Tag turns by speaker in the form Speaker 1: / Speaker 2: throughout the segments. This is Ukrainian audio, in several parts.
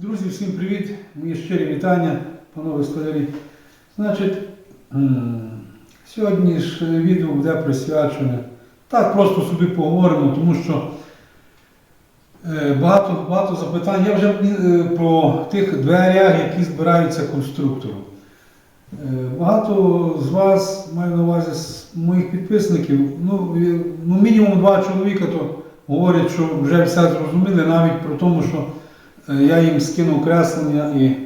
Speaker 1: Друзі, всім привіт! Мої щирі вітання, панове столярі. Значить, сьогодні ж відео буде присвячене. Так, просто собі поговоримо, тому що е, багато, багато запитань. Я вже е, про тих дверях, які збираються конструктором. Е, Багато з вас, маю на увазі з моїх підписників, ну, е, ну мінімум два чоловіка то говорять, що вже все зрозуміли, навіть про тому, що е, я їм скинув креслення і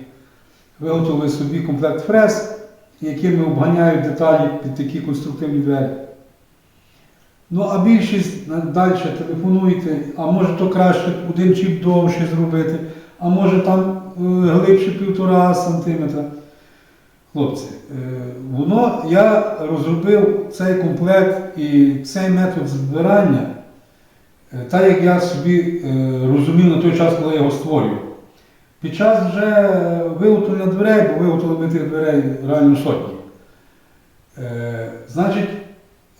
Speaker 1: виготовили собі комплект фрез, якими обганяють деталі під такі конструктивні двері. Ну, а більшість далі телефонуйте, а може то краще один чіп довше зробити, а може там е, глибше півтора сантиметра. Хлопці, е, воно я розробив цей комплект і цей метод збирання, е, так як я собі е, розумів на той час, коли я його створював. Під час вже виготовлення дверей, бо виготовили тих дверей реально сотні. Е, Значить,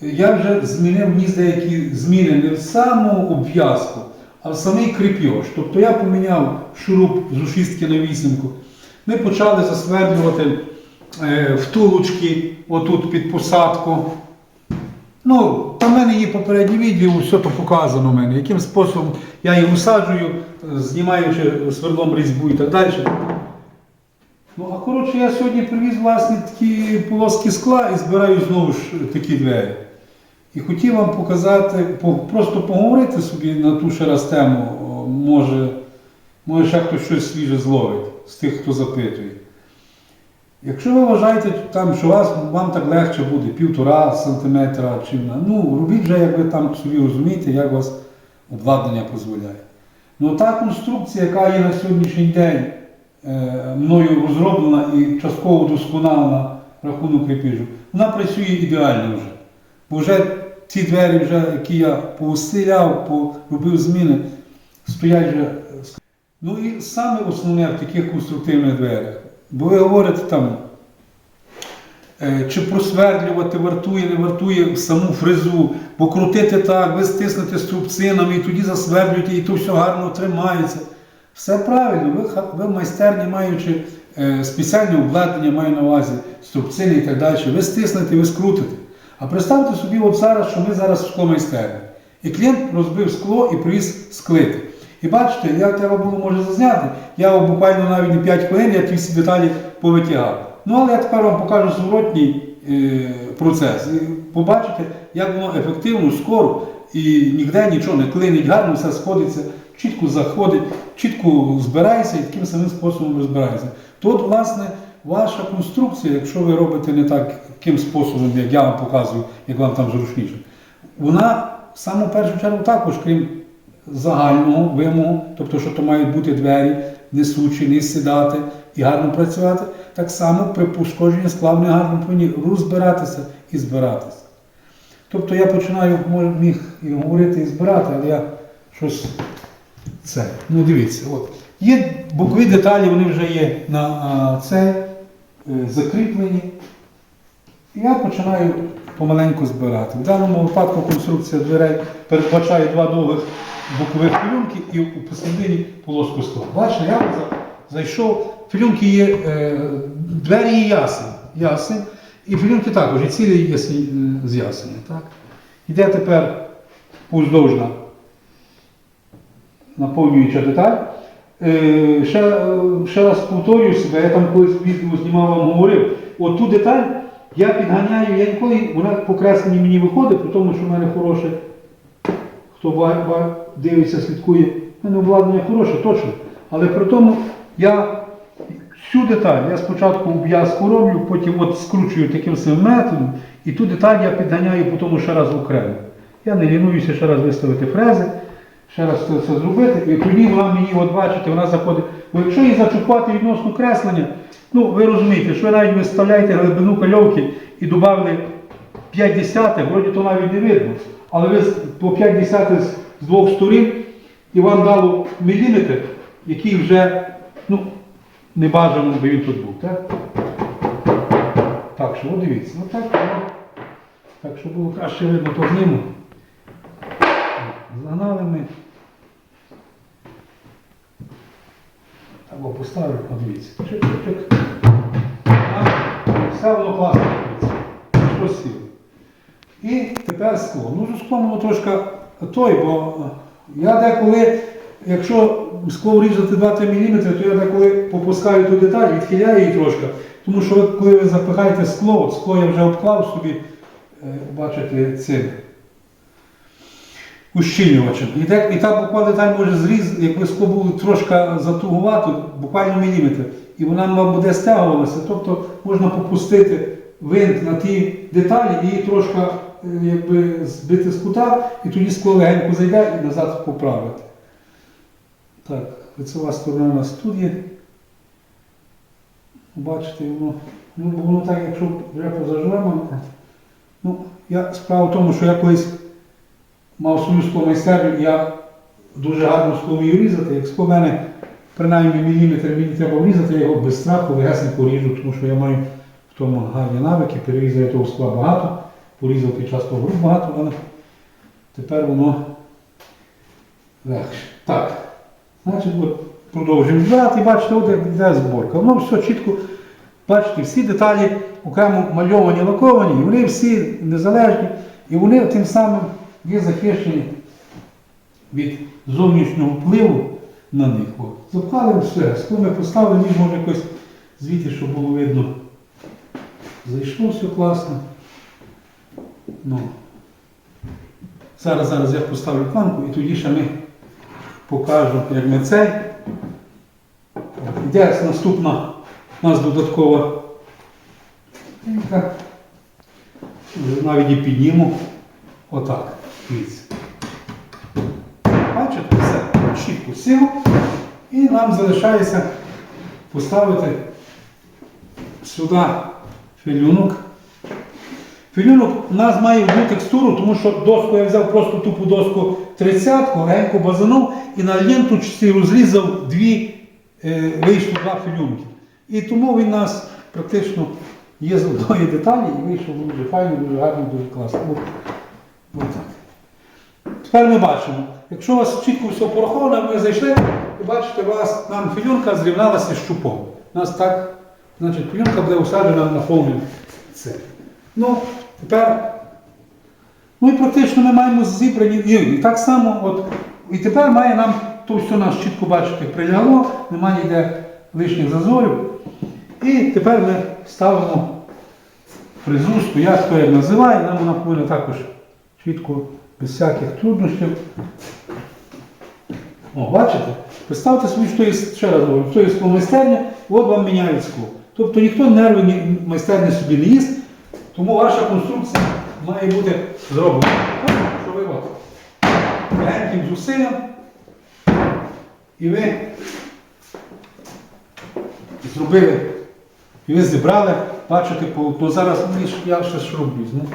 Speaker 1: я вже змінив вніс деякі зміни не в саму обв'язку, а в самий кріпьош. Тобто я поміняв шуруп з ушістки на вісімку. Ми почали засвердлювати е, втулочки отут під посадку. Ну, там в мене є попереднє відео, все то показано в мене, яким способом я їх усаджую, знімаючи свердлом різьбу і так далі. Ну, а коротше, я сьогодні привіз власне такі полоски скла і збираю знову ж такі двері. І хотів вам показати, просто поговорити собі на ту ще раз тему, може, може ще хтось щось свіже зловить з тих, хто запитує. Якщо ви вважаєте, там, що вас, вам так легше буде півтора сантиметра, чи ну, робіть вже, як ви там собі розумієте, як вас обладнання дозволяє. Ну та конструкція, яка є на сьогоднішній день е, мною розроблена і частково досконалена рахунок крепіжу, вона працює ідеально вже. Бо вже ці двері, вже, які я поусиляв, поробив зміни, стоять вже. Ну і саме основне в таких конструктивних дверях. Бо ви говорите там, е, чи просвердлювати вартує, не вартує саму фрезу, бо крутити так, ви стиснете струбцинами і тоді засвердлюєте, і то все гарно тримається. Все правильно, ви, ви майстерні, маючи е, спеціальне обладнання, маю на увазі струбцини і так далі, ви стиснете, ви скрутите. А представте собі, от зараз, що ми зараз в скломайстерні. І клієнт розбив скло і привіз склити. І бачите, як треба було може зазняти, я буквально навіть не 5 хвилин, я ті всі деталі повитягав. Ну, але я тепер вам покажу зворотній е, процес. Побачите, як воно ефективно, скоро і ніде нічого не клинить, гарно все сходиться, чітко заходить, чітко збирається і таким самим способом розбирається. Тут, власне, ваша конструкція, якщо ви робите не так, таким способом, як я вам показую, як вам там зручніше, вона в саму першу чергу також, крім загального вимогу, тобто, що то мають бути двері, несучі, не сідати і гарно працювати, так само при пошкодженні скла вони гарно повинні розбиратися і збиратися. Тобто я починаю, міг і говорити, і збирати, але я щось це. Ну дивіться, от. Є бокові деталі, вони вже є на а, це е, закріплені. І я починаю помаленьку збирати. В даному випадку конструкція дверей передбачає два довгих бокових філюнки і у посередині полоску скла. Бачите, я за- зайшов, філюнки є, е, двері є ясні, ясні, і філюнки також, і цілі є е, з. Так? Іде тепер уздовжна наповнююча деталь. Е, ще, е, ще раз повторюю себе, я там колись відео знімав вам говорив. От ту деталь я підганяю, я ніколи, вона по мені виходить, тому, що в мене хороше, хто ба- ба- дивиться, слідкує, в мене обладнання хороше, точно. Але при тому я всю деталь, я спочатку обв'язку роблю, потім от скручую таким самим методом, і ту деталь я підганяю по тому ще раз окремо. Я не лінуюся ще раз виставити фрези, ще раз це все зробити, і тоді вона мені, от бачите, вона заходить. Бо якщо її зачупати відносно креслення, ну ви розумієте, що ви навіть виставляєте глибину кальовки і додали 5 десятих, вроді то навіть не видно. Але ви по 5 десятих з- двох сторін і вам дало міліметр, який вже ну, не бажано, би він тут був. Так, так що дивіться, ну так, так, щоб було краще видно, то зніму. Загнали ми. Або поставлю, подивіться. Чик-чик-чик. Все воно класно. Що сіло. І тепер скло. Ну, з склом воно трошки той, бо я деколи, якщо скло врізати 2-3 мм, то я деколи попускаю ту деталь, відхиляю її трошки. Тому що от коли ви запихаєте скло, скло я вже обклав собі, е, бачите, цим ущільнювачем. І так, і так буквально деталь може зріз, якби скло було трошки затугувато, буквально міліметр, і вона буде стягувалася. Тобто можна попустити винт на ті деталі і її трошки е, якби, збити з кута, і тоді скло легенько зайде і назад поправити. Так, лицева сторона у нас тут. Бачите, воно, ну, воно так, якщо вже позаживемо. Ну, я, справа в тому, що я колись мав свою скломайстерню, і я дуже гарно скло вмію різати. Як скло мене принаймні міліметр мені треба врізати, я його без страху легесенько ріжу, тому що я маю в тому гарні навики, перерізаю того скла багато, порізав під час того груп багато, але тепер воно легше. Так. Значить, от продовжуємо брати, бачите, от йде зборка. Воно все чітко, бачите, всі деталі окремо мальовані, лаковані, і вони всі незалежні, і вони тим самим є захищені від зовнішнього впливу на них. От. Запхали все, ми поставили, ніж якось звідти, щоб було видно. Зайшло все класно. Ну. Зараз, зараз я поставлю планку і тоді ще ми покажу, як ми цей. Йде наступна у нас додаткова. лінка. Навіть і підніму. Отак. Бачите, все, чітко сіло. І нам залишається поставити сюди філюнок. Філюнок у нас має одну текстуру, тому що доску я взяв просто тупу доску 30-ку, легенько базанув і на ленточці розрізав дві, е, вийшло два філюнки. І тому він у нас практично є з одної деталі і вийшов дуже файно, дуже гарно, дуже класно. От так. Тепер ми бачимо, якщо у вас чітко все пораховано, ми зайшли, і бачите, у вас нам філюнка зрівналася з щупом. У нас так, значить, філюнка буде усаджена на повний це. Ну, тепер, ну і практично ми маємо зібрані, і, так само, от, і тепер має нам то все нас чітко бачите, прилягло, немає ніде лишніх зазорів. І тепер ми ставимо фрезу, я хто як називає, нам вона повинна також чітко, без всяких труднощів. О, бачите? Представте собі, що є, ще раз говорю, що є скло майстерня, от вам міняють скло. Тобто ніхто нерви майстерні собі не їсть, тому ваша конструкція має бути зроблена. Що ви от легеньким зусиллям, і ви зробили, і ви зібрали, бачите, полотно. Зараз я ще шуруп візьму.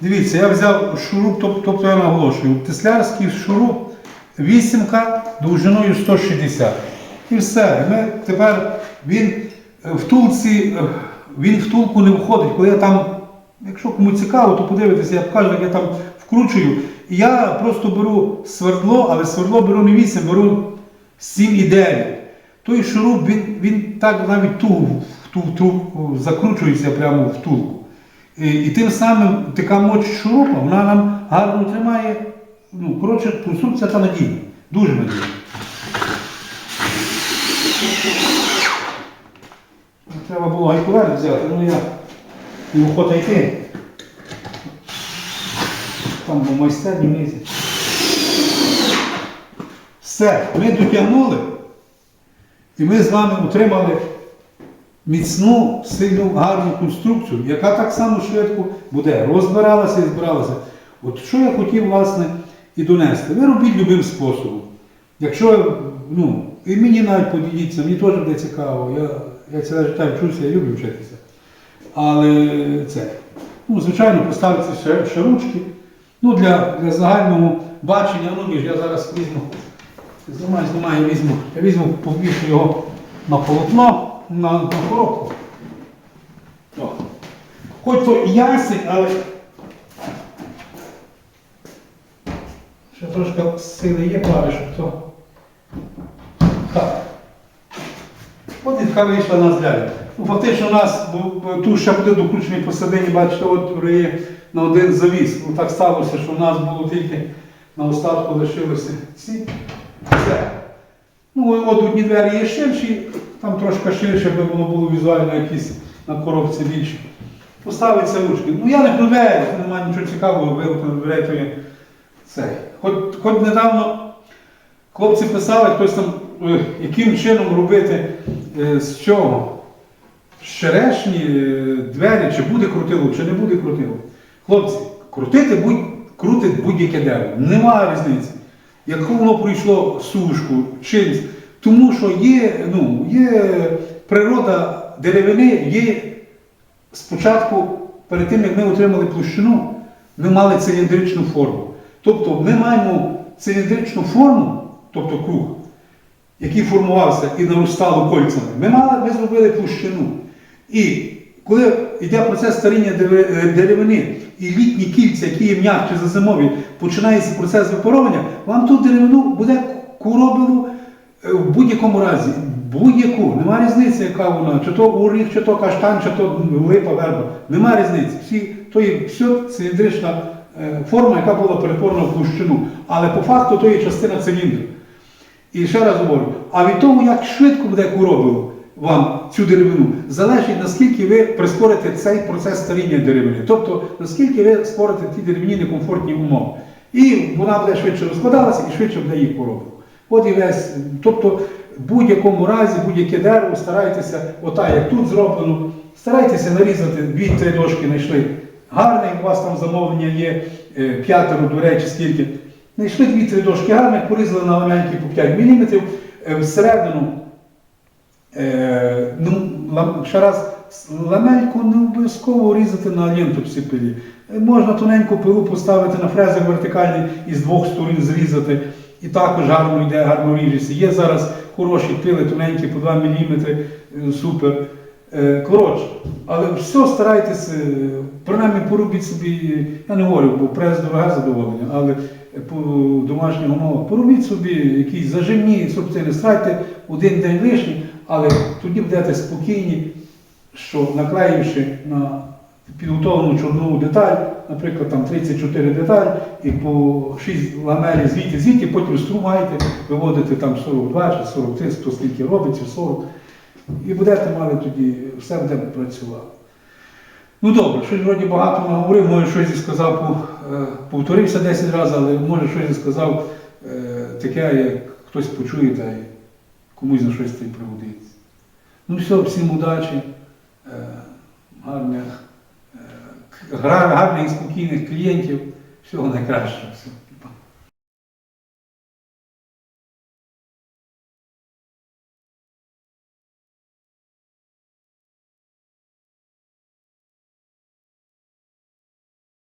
Speaker 1: Дивіться, я взяв шуруп, тобто я наголошую, теслярський шуруп вісімка довжиною 160. І все. Ми тепер він е, втулці, е, він втулку не входить. Коли я там, якщо кому цікаво, то подивитися, я покажу, як я там вкручую. І я просто беру свердло, але свердло беру не 8, беру 7 і 9. Той шуруп, він, він так навіть туго в ту закручується прямо в втулку. І, і тим самим така моч шурупа, вона нам гарно тримає. Ну, коротше, конструкція та надійна. Дуже надійна. Треба було гайковер взяти, ну я не охота йти. Там в майстерні внизі. Все, ми дотягнули. І ми з вами отримали міцну, сильну, гарну конструкцію, яка так само швидко буде розбиралася і збиралася. От що я хотів, власне, і донести. Ви робіть любим способом. Якщо, ну, і мені навіть поділіться, мені теж буде цікаво. Я, я ціле життя вчуся, я люблю вчитися. Але це, ну, звичайно, поставити ще, ще ручки. Ну, для, для загального бачення, ну, я зараз візьму, знімаю, знімаю, візьму, я візьму, повішу його на полотно, на, на коробку. О. Хоч то ясень, але ще трошки сили є пари, то. Так. От і така вийшла нас далі. Ну, фактично у нас тут ще буде докручений посередині, бачите, от є на один завіс. Ну так сталося, що в нас було тільки на остатку лишилося ці. Все. Ну, от одні двері є ширші, там трошки ширше, би воно було візуально якісь на коробці більше. Поставиться ручки. Ну я не проявляю, немає нічого цікавого, дверей, то цей. Хоч, хоч недавно хлопці писали, хтось там, е, яким чином робити з чого? З Черешні е, двері, чи буде крутило, чи не буде крутило. Хлопці, крутити будь, крутить будь-яке дерево. Немає різниці. Якщо воно пройшло сушку, чимсь, тому що є, ну, є природа деревини, є спочатку, перед тим як ми отримали площину, ми мали циліндричну форму. Тобто ми маємо циліндричну форму, тобто круг, який формувався і наростало кольцями. Ми, мали, ми зробили площину. І коли йде процес старіння е, деревини і літні кільця, які є м'якші за зимові, починається процес випаровування, вам ту деревину буде коробило е, в будь-якому разі. Будь-яку, нема різниці, яка вона, чи то уріг, чи то каштан, чи то липа, верба. Нема різниці. Всі, то є все циліндрична е, форма, яка була перетворена в площину. Але по факту то є частина циліндру. І ще раз говорю, а від того, як швидко буде коробило вам цю деревину, залежить наскільки ви прискорите цей процес старіння деревини. Тобто, наскільки ви створите ті деревні некомфортні умови. І вона буде швидше розкладалася і швидше буде їх коробило. От і весь. Тобто, в будь-якому разі, будь-яке дерево старайтеся, отак, як тут зроблено, старайтеся нарізати дві-три дошки знайшли. Гарне, у вас там замовлення є е, п'ятеро дверей чи скільки. Знайшли дві-три дошки гарних, порізали на ламяньки по 5 мм, е, всередину, е, ну, ще раз, ламельку не обов'язково різати на ленту пилі. Е, Можна тоненьку пилу поставити на фрезер вертикальний і з двох сторін зрізати. І також гарно йде, гарно ріжеться. Є зараз хороші пили, тоненькі по 2 мм, супер. Коротше, але все старайтеся, принаймні поробіть собі, я не говорю, бо прес дороге задоволення, але по домашніх умовах поробіть собі якісь зажимні субтини, страйте один день лишній, але тоді будете спокійні, що наклеївши на підготовлену чорнову деталь, наприклад, там 34 деталь, і по 6 ламелі звідти, звідти потім струмаєте, виводите там 42 чи 43, хто скільки робить, чи 40. І будете мали тоді, все буде працювати. Ну добре, щось вроді багато наговорив, може щось сказав, по- повторився 10 разів, але може щось сказав е, таке, як хтось почує та комусь на щось це пригодиться. Ну все, всім удачі, е, гарних, е, гарних і спокійних клієнтів, всього найкращого.